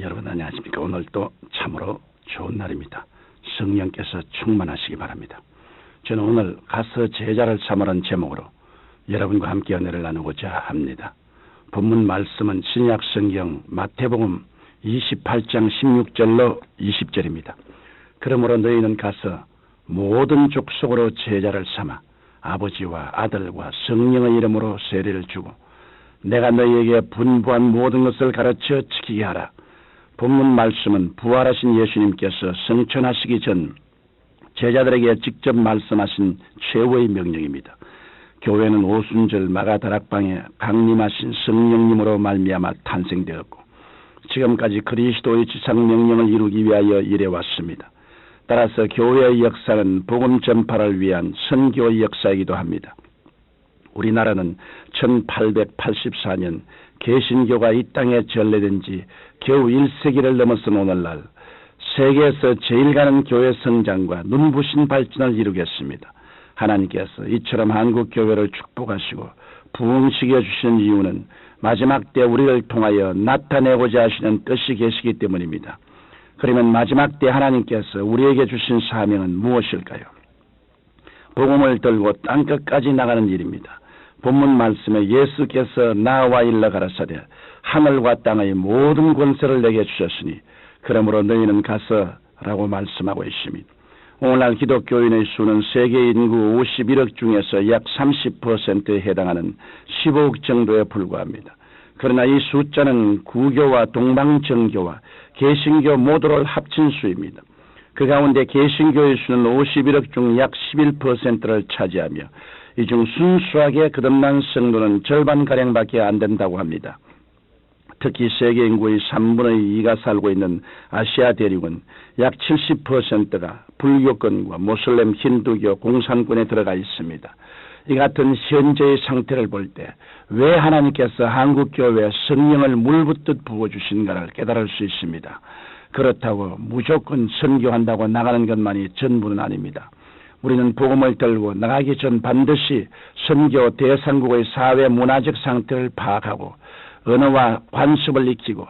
여러분 안녕하십니까? 오늘도 참으로 좋은 날입니다. 성령께서 충만하시기 바랍니다. 저는 오늘 가서 제자를 삼으라는 제목으로 여러분과 함께 은혜를 나누고자 합니다. 본문 말씀은 신약 성경 마태복음 28장 16절로 20절입니다. 그러므로 너희는 가서 모든 족속으로 제자를 삼아 아버지와 아들과 성령의 이름으로 세례를 주고 내가 너희에게 분부한 모든 것을 가르쳐 지키게 하라. 본문 말씀은 부활하신 예수님께서 성천하시기 전 제자들에게 직접 말씀하신 최후의 명령입니다. 교회는 오순절 마가 다락방에 강림하신 성령님으로 말미암아 탄생되었고 지금까지 그리스도의 지상 명령을 이루기 위하여 일해왔습니다. 따라서 교회의 역사는 복음 전파를 위한 선교의 역사이기도 합니다. 우리나라는 1884년 개신교가 이 땅에 전래된 지 겨우 1세기를 넘어선 오늘날 세계에서 제일 가는 교회 성장과 눈부신 발전을 이루겠습니다. 하나님께서 이처럼 한국 교회를 축복하시고 부흥시켜 주신 이유는 마지막 때 우리를 통하여 나타내고자 하시는 뜻이 계시기 때문입니다. 그러면 마지막 때 하나님께서 우리에게 주신 사명은 무엇일까요? 복음을 들고 땅끝까지 나가는 일입니다. 본문 말씀에 예수께서 나와 일러 가라사대 하늘과 땅의 모든 권세를 내게 주셨으니 그러므로 너희는 가서라고 말씀하고 있습니다. 오늘날 기독교인의 수는 세계 인구 51억 중에서 약 30%에 해당하는 15억 정도에 불과합니다. 그러나 이 숫자는 구교와 동방정교와 개신교 모두를 합친 수입니다. 그 가운데 개신교의 수는 51억 중 약 11%를 차지하며 이 중 순수하게 거듭난 성도는 절반가량밖에 안 된다고 합니다. 특히 세계 인구의 3분의 2가 살고 있는 아시아 대륙은 약 70%가 불교권과 모슬렘 힌두교 공산권에 들어가 있습니다. 이 같은 현재의 상태를 볼 때 왜 하나님께서 한국교회에 성령을 물붓듯 부어주신가를 깨달을 수 있습니다. 그렇다고 무조건 선교한다고 나가는 것만이 전부는 아닙니다. 우리는 복음을 들고 나가기 전 반드시 선교 대상국의 사회 문화적 상태를 파악하고 언어와 관습을 익히고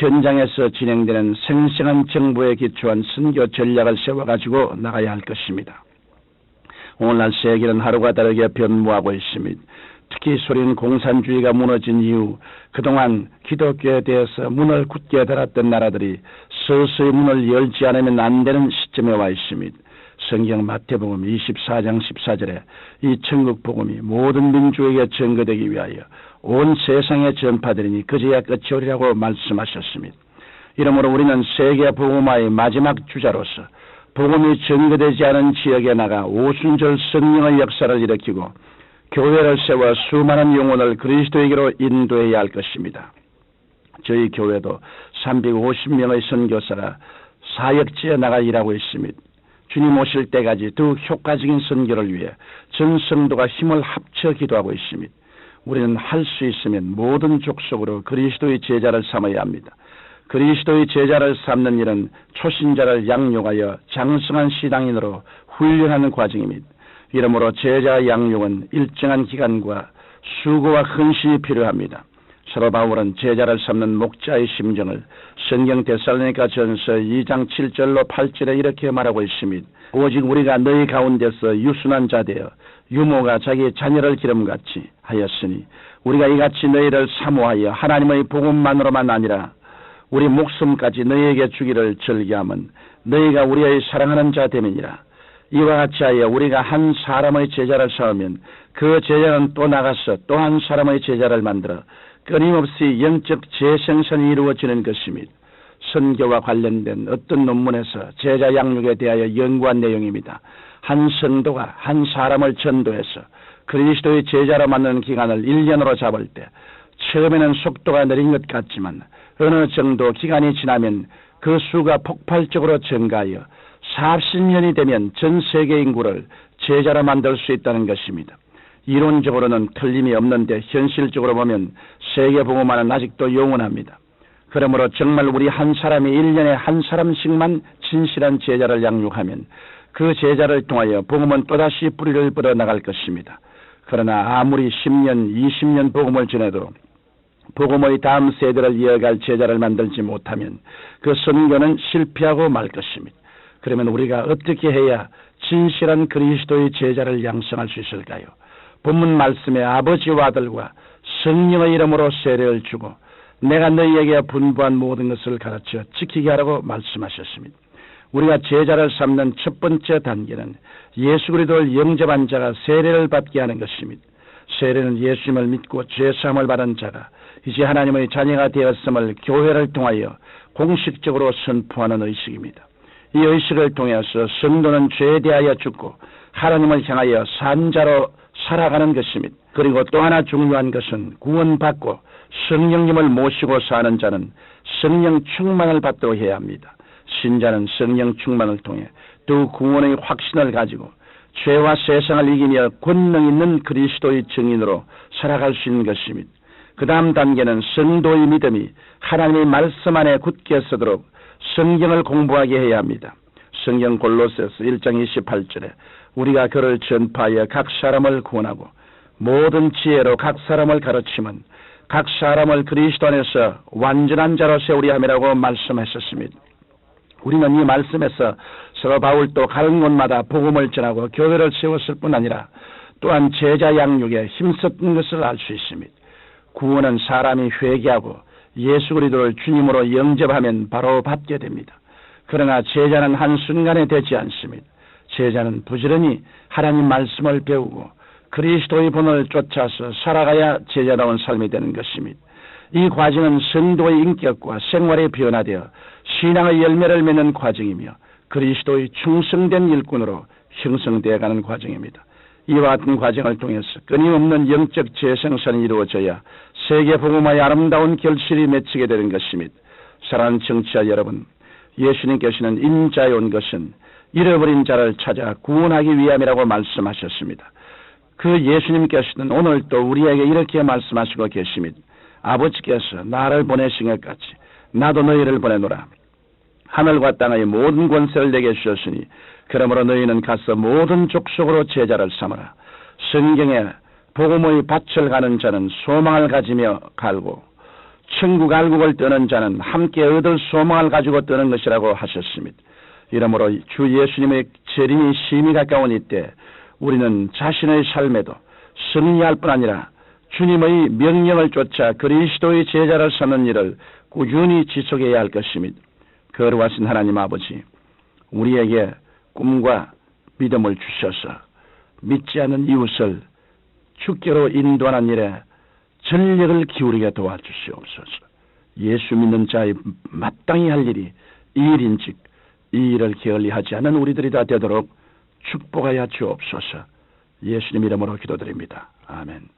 현장에서 진행되는 생생한 정부에 기초한 선교 전략을 세워가지고 나가야 할 것입니다. 오늘날 세계는 하루가 다르게 변모하고 있습니다. 특히 소련 공산주의가 무너진 이후 그동안 기독교에 대해서 문을 굳게 달았던 나라들이 서서히 문을 열지 않으면 안 되는 시점에 와 있습니다. 성경 마태복음 24장 14절에 이 천국 복음이 모든 민족에게 전거되기 위하여 온 세상에 전파되리니 그제야 끝이 오리라고 말씀하셨습니다. 이러므로 우리는 세계 복음화의 마지막 주자로서 복음이 전거되지 않은 지역에 나가 오순절 성령의 역사를 일으키고 교회를 세워 수많은 영혼을 그리스도에게로 인도해야 할 것입니다. 저희 교회도 350명의 선교사가 사역지에 나가 일하고 있습니다. 주님 오실 때까지 더 효과적인 선교를 위해 전 성도가 힘을 합쳐 기도하고 있습니다. 우리는 할 수 있으면 모든 족속으로 그리스도의 제자를 삼아야 합니다. 그리스도의 제자를 삼는 일은 초신자를 양육하여 장성한 시당인으로 훈련하는 과정입니다. 이러므로 제자 양육은 일정한 기간과 수고와 헌신이 필요합니다. 서로 바울은 제자를 삼는 목자의 심정을 성경 데살로니가 전서 2장 7절로 8절에 이렇게 말하고 있습니다. 오직 우리가 너희 가운데서 유순한 자 되어 유모가 자기 자녀를 기름같이 하였으니 우리가 이같이 너희를 사모하여 하나님의 복음만으로만 아니라 우리 목숨까지 너희에게 주기를 절기함은 너희가 우리의 사랑하는 자 되면이라. 이와 같이 하여 우리가 한 사람의 제자를 삼으면 그 제자는 또 나가서 또 한 사람의 제자를 만들어 끊임없이 영적 재생산이 이루어지는 것입니다. 선교와 관련된 어떤 논문에서 제자 양육에 대하여 연구한 내용입니다. 한 성도가 한 사람을 전도해서 그리스도의 제자로 만드는 기간을 1년으로 잡을 때 처음에는 속도가 느린 것 같지만 어느 정도 기간이 지나면 그 수가 폭발적으로 증가하여 40년이 되면 전 세계 인구를 제자로 만들 수 있다는 것입니다. 이론적으로는 틀림이 없는데 현실적으로 보면 세계 복음화는 아직도 영원합니다. 그러므로 정말 우리 한 사람이 1년에 한 사람씩만 진실한 제자를 양육하면 그 제자를 통하여 복음은 또다시 뿌리를 뻗어 나갈 것입니다. 그러나 아무리 10년, 20년 복음을 전해도 복음의 다음 세대를 이어갈 제자를 만들지 못하면 그 선교는 실패하고 말 것입니다. 그러면 우리가 어떻게 해야 진실한 그리스도의 제자를 양성할 수 있을까요? 본문 말씀에 아버지와 아들과 성령의 이름으로 세례를 주고 내가 너희에게 분부한 모든 것을 가르쳐 지키게 하라고 말씀하셨습니다. 우리가 제자를 삼는 첫 번째 단계는 예수 그리스도를 영접한 자가 세례를 받게 하는 것입니다. 세례는 예수님을 믿고 죄사함을 받은 자가 이제 하나님의 자녀가 되었음을 교회를 통하여 공식적으로 선포하는 의식입니다. 이 의식을 통해서 성도는 죄에 대하여 죽고 하나님을 향하여 산자로 살아가는 것입니다. 그리고 또 하나 중요한 것은 구원받고 성령님을 모시고 사는 자는 성령 충만을 받도록 해야 합니다. 신자는 성령 충만을 통해 또 구원의 확신을 가지고 죄와 세상을 이기며 권능 있는 그리스도의 증인으로 살아갈 수 있는 것입니다. 그 다음 단계는 성도의 믿음이 하나님의 말씀 안에 굳게 서도록 성경을 공부하게 해야 합니다. 성경 골로새서 1장 28절에 우리가 그를 전파하여 각 사람을 구원하고 모든 지혜로 각 사람을 가르치면 각 사람을 그리스도 안에서 완전한 자로 세우리 함이라고 말씀하셨습니다. 우리는 이 말씀에서 서로 바울도 가는 곳마다 복음을 전하고 교회를 세웠을 뿐 아니라 또한 제자 양육에 힘썼던 것을 알 수 있습니다. 구원은 사람이 회개하고 예수 그리스도를 주님으로 영접하면 바로 받게 됩니다. 그러나 제자는 한순간에 되지 않습니다. 제자는 부지런히 하나님 말씀을 배우고 그리스도의 본을 쫓아서 살아가야 제자다운 삶이 되는 것입니다. 이 과정은 성도의 인격과 생활에 변화되어 신앙의 열매를 맺는 과정이며 그리스도의 충성된 일꾼으로 형성되어 가는 과정입니다. 이와 같은 과정을 통해서 끊임없는 영적 재생산이 이루어져야 세계 복음화의 아름다운 결실이 맺히게 되는 것입니다. 사랑하는 청취자 여러분, 예수님께서는 인자에 온 것은 잃어버린 자를 찾아 구원하기 위함이라고 말씀하셨습니다. 그 예수님께서는 오늘 또 우리에게 이렇게 말씀하시고 계십니다. 아버지께서 나를 보내신 것 같이 나도 너희를 보내노라. 하늘과 땅의 모든 권세를 내게 주셨으니 그러므로 너희는 가서 모든 족속으로 제자를 삼으라. 성경에 복음의 밭을 가는 자는 소망을 가지며 갈고 천국 알국을 떠는 자는 함께 얻을 소망을 가지고 떠는 것이라고 하셨습니다. 이러므로 주 예수님의 재림이 심히 가까운 이때 우리는 자신의 삶에도 승리할 뿐 아니라 주님의 명령을 쫓아 그리스도의 제자를 삼는 일을 꾸준히 지속해야 할 것입니다. 거룩하신 하나님 아버지, 우리에게 꿈과 믿음을 주셔서 믿지 않는 이웃을 주께로 인도하는 일에 전력을 기울이게 도와주시옵소서. 예수 믿는 자의 마땅히 할 일이 이 일인즉 이 일을 게을리하지 않은 우리들이 다 되도록 축복하여 주옵소서. 예수님 이름으로 기도드립니다. 아멘.